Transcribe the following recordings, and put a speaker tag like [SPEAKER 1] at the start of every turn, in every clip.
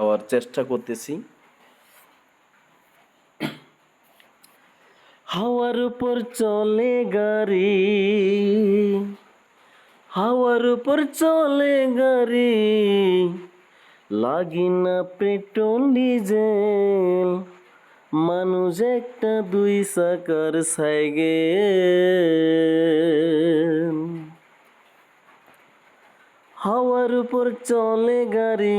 [SPEAKER 1] খাওয়ার চেষ্টা করতেছি। হাওয়ার উপর চলে গাড়ি, হাওয়ার উপর চলে গাড়ি, লাগি না পেট্রোল, ডিজেল, মানুষ একটা দুই চাকার সাইকেল। হাওয়ার উপর চলে গাড়ি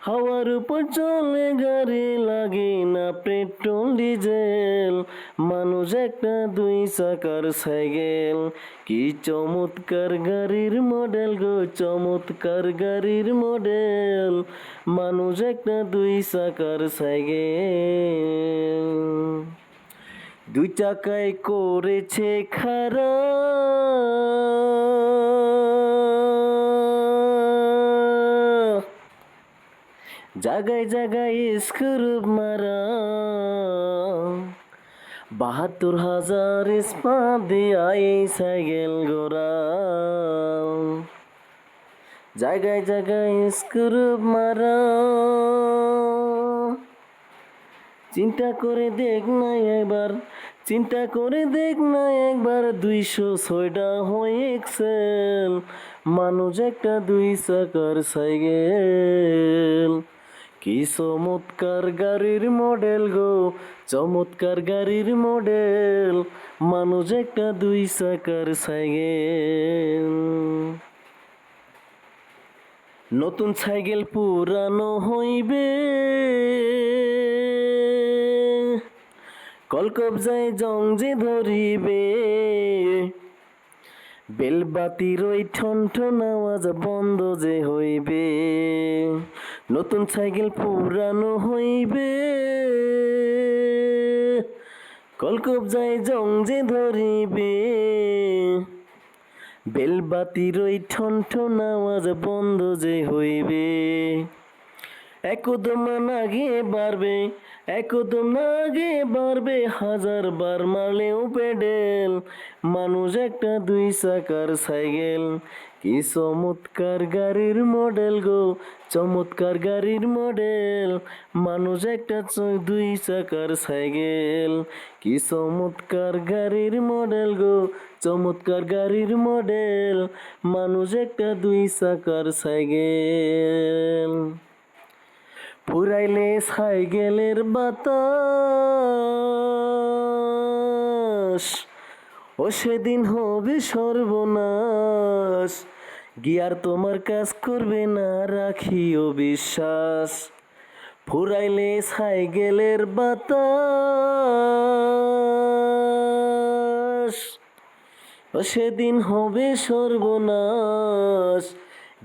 [SPEAKER 1] হাওয়ার উপর চলে গাড়ি লাগে না পেট্রোল, ডিজেল। মানুষ একটা দুই চাকার সাইকেল। কি চমৎকার গাড়ির মডেল গো, চমৎকার গাড়ির মডেল। মানুষ একটা দুই চাকার সাইকেল। দুই চাকায় করেছে খারাপ জায়গায় জায়গায় স্ক্রুপ মারা। বাহাত্তর হাজার স্পা দিয়া এই সাইকেল গোরা জায়গায় জায়গায় স্ক্রুপ মারা। চিন্তা করে দেখ না একবার, চিন্তা করে দেখ না একবার, দুইশো ছয়টা হয়ে এক্সেল মানুষ একটা দুই চাকার সাইকেল। কি চমৎকার গাড়ির মডেল গো, চমৎকার গাড়ির মডেল। মানুষ একটা দুই চাকার সাইকেল। নতুন সাইকেল পুরানো হইবে। কলকবজায় জং যে ধরিবে। বেলবাতির ওই ঠন ঠন আওয়াজ বন্ধ যে হইবে, নতুন সাইকেল পুরানো হইবে। কলকবজায় জং যে ধরিবে, বেলবাতির ওই ঠন ঠন আওয়াজ বন্ধ যে হইবে। একদম আগে বাড়বে একদম নাগে বাড়বে, হাজার বার মারলেও পেডেল মানুষ একটা দুই চাকার সাইকেল। কি চমৎকার গাড়ির মডেল গো, চমৎকার গাড়ির মডেল। মানুষ একটা দুই চাকার সাইকেল। কি চমৎকার গাড়ির মডেল গো, চমৎকার গাড়ির মডেল। মানুষ একটা দুই চাকার সাইকেল। ফুরাইলে সাইকেলের বাতাস, ও সেদিন হবে সর্বনাশ। গিয়ার তোমার কাজ করবে না, রাখিও বিশ্বাস। ফুরাইলে সাইকেলের বাতাস, ও সেদিন হবে সর্বনাশ।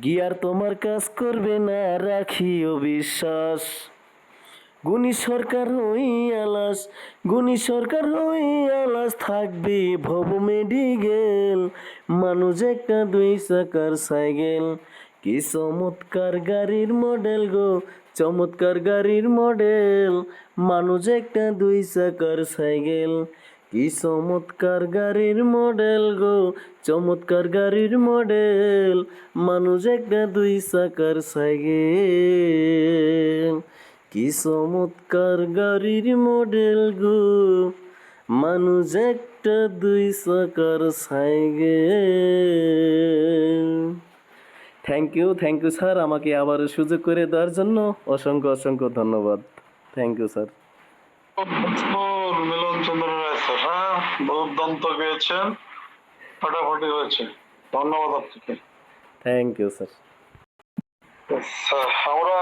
[SPEAKER 1] গিয়ার তোমার কাজ করবে না রাখিও বিশ্বাস গুণী সরকার হই আলাস, গুণী সরকার হই আলাস, থাকবে ভব মেডিকেল মানুষ একটা দুই চাকার সাইকেল। কি চমৎকার গাড়ির মডেল গো, চমৎকার গাড়ির মডেল। মানুষ একটা দুই চাকার সাইকেল। কি চমৎকার গাড়ির মডেল গো, চমৎকার গাড়ির মডেল। মানুষ একটা দুই চাকার সাইকেল। কি চমৎকার গাড়ির মডেল গো, মানুষ একটা দুই চাকার cycle. Thank you thank you sir আমাকে আবার সুযোগ করে দেওয়ার জন্য অসংখ্য অসংখ্য ধন্যবাদ। Thank you sir
[SPEAKER 2] Milan Chandra দুর্দান্ত গেয়েছেন ফাটাফাটি হয়েছে। ধন্যবাদ আপনাকে।
[SPEAKER 1] থ্যাংক ইউ স্যার
[SPEAKER 2] স্যার, আমরা